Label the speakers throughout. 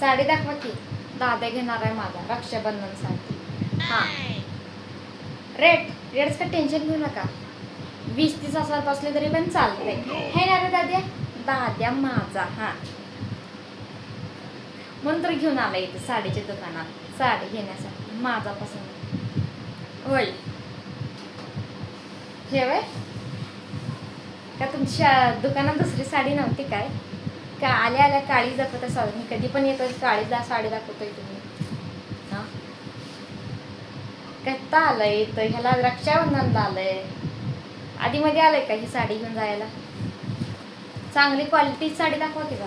Speaker 1: साडी दाखवा की. दादा घेणार आहे माझा रक्षाबंधनसाठी. हा. रेट रेट्सचं टेन्शन घेऊ नका. वीस तीस हजार असले तरी पण चालते हे ना रे दाद्या दाद्या माझा हा. म्हणून तर घेऊन आला इथे साडीच्या दुकानात. साडी घेण्यासाठी माझा पसंत. होय. हे वय का तुमच्या दुकानात दुसरी साडी नव्हती काय? का आल्या आल्या काळी दाखवता साडी मी कधी पण येतो काळी दा साडी दाखवतोय तुम्ही. हा? कत्ता आलंय तर ह्याला रक्षाबंधनला आलंय. आधी मध्ये आलंय का ही साडी घेऊन जायला? चांगली क्वालिटी साडी दाखवा की? जरा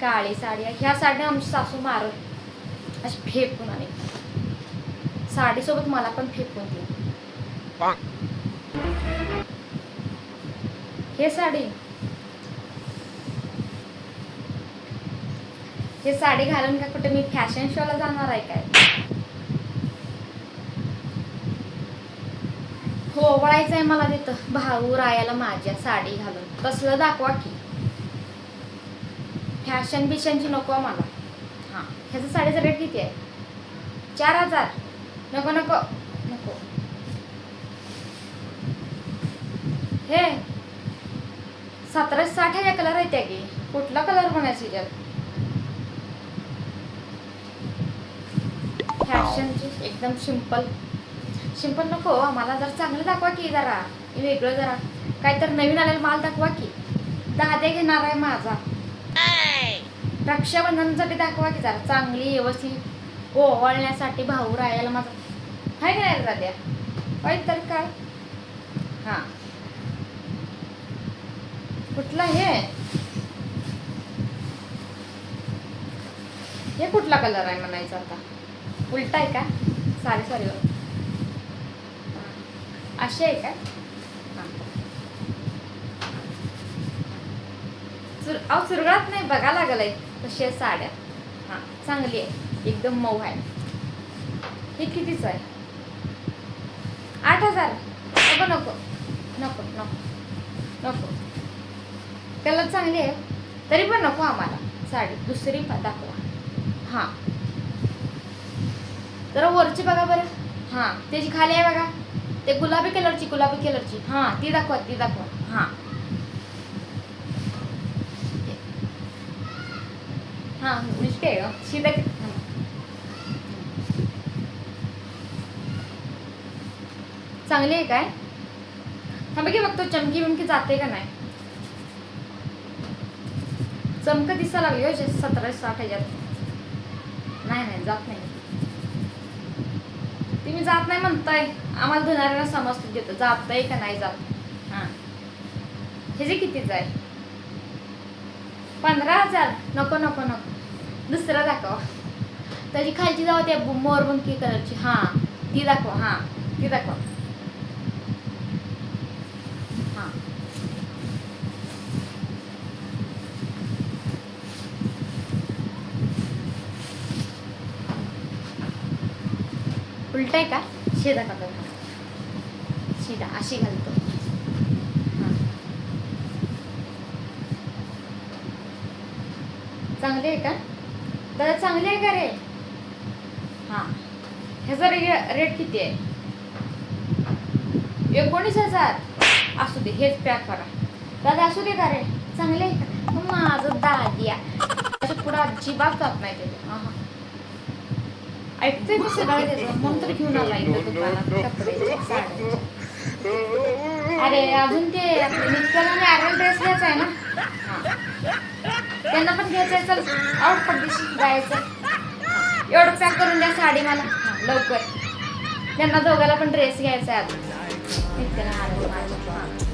Speaker 1: काळी साडी. ह्या साडी आमची सासू मारत अशी फेकून आली. साडीसोबत मला पण फेकून दिली. हे साडी हे साडी घालून का कुठे मी फॅशन शोला जाणार आहे काय? हो वळायचं आहे मला तिथं. भाऊ रायाला माझ्या साडी घालून. तसलं दाखवा की. फॅशन बिशनची नको मला हां ह्याचं साडीचा रेट किती आहे? चार हजार. नको नको. नको. हे सतराशे साठ ह्या कलर आहे त्या की. कुठला कलर बनायचा याच्यात फॅशनची एकदम सिंपल सिंपल नको आम्हाला जर चांगलं दाखवा की जरा. वेगळं जरा. काहीतरी नवीन आलेला माल दाखवा की. दादे घेणार आहे माझा. रक्षाबंधनसाठी दाखवा की जरा. चांगली व्यवस्थित. ओवाळण्यासाठी भाऊ राहायला माझा. हाय का नाही दाद्या? पाहिजे तर काय? हां. कुठला हे? हे कुठला कलर आहे म्हणायचं आता? उलटा आहे का सॉरी सॉरी असे आहे का? हां. चुर अहो चुरगळत नाही बघा लागलाय तशी आहे साड्या. हां चांगली आहे. एकदम मऊ आहे. हे कितीच आहे? आठ हजार. नको नको. नको नको. नको. कलर चांगली आहे. तरी पण नको आम्हाला. साडी. दुसरी पण दाखवा. हां. जरा वरची बघा बरं. हां त्याची खाली आहे बघा. ते गुलाबी कलरची गुलाबी कलरची. हां ती दाखवा ती दाखवा. हां. हां दिसते आहे गं. शिदा चांगली आहे काय? हा बघे बघतो चमकी बिमकी जाते का नाही? चमक दिसा लागली हो सतरा साठ ह्याच्यात. नाही नाही जात नाही. तुम्ही जात नाही म्हणताय. आम्हाला धनाऱ्याला समजतो देतो जाताय का नाही जात. हां. जे कितीच आहे. पंधरा हजार. नको नको नको. दुसरा दाखवा. त्याची खालची जाऊ त्या मोरबंकी कलरची. हां. ती दाखवा हां. ती दाखवा. उलट आहे का? शिदा का शिदा अशी घालतो. हां. चांगली आहे का? दादा चांगली आहे का रे? हां. ह्याचा रे रेट किती आहे? एकोणीस हजार. असू दे हेच पॅक करा. दादा असू दे का रे? चांगले आहे का? मग माझं दादिया पुढं अजिबात जात नाही त्याच्या हां हां. ऐकतोय मी सगळं त्याचं म्हणून तर घेऊन आला इथं दुकानात कपड्याचे साड्यांचे अरे अजून ते आपले नित्याला ड्रेस घ्यायचा आहे ना त्यांना पण घ्यायचं आहे चल आउट पडदिशी जायचं एवढं पॅक करून द्या साडी मला लवकर त्यांना दोघाला पण ड्रेस घ्यायचा आहे अजून नित्याला आरल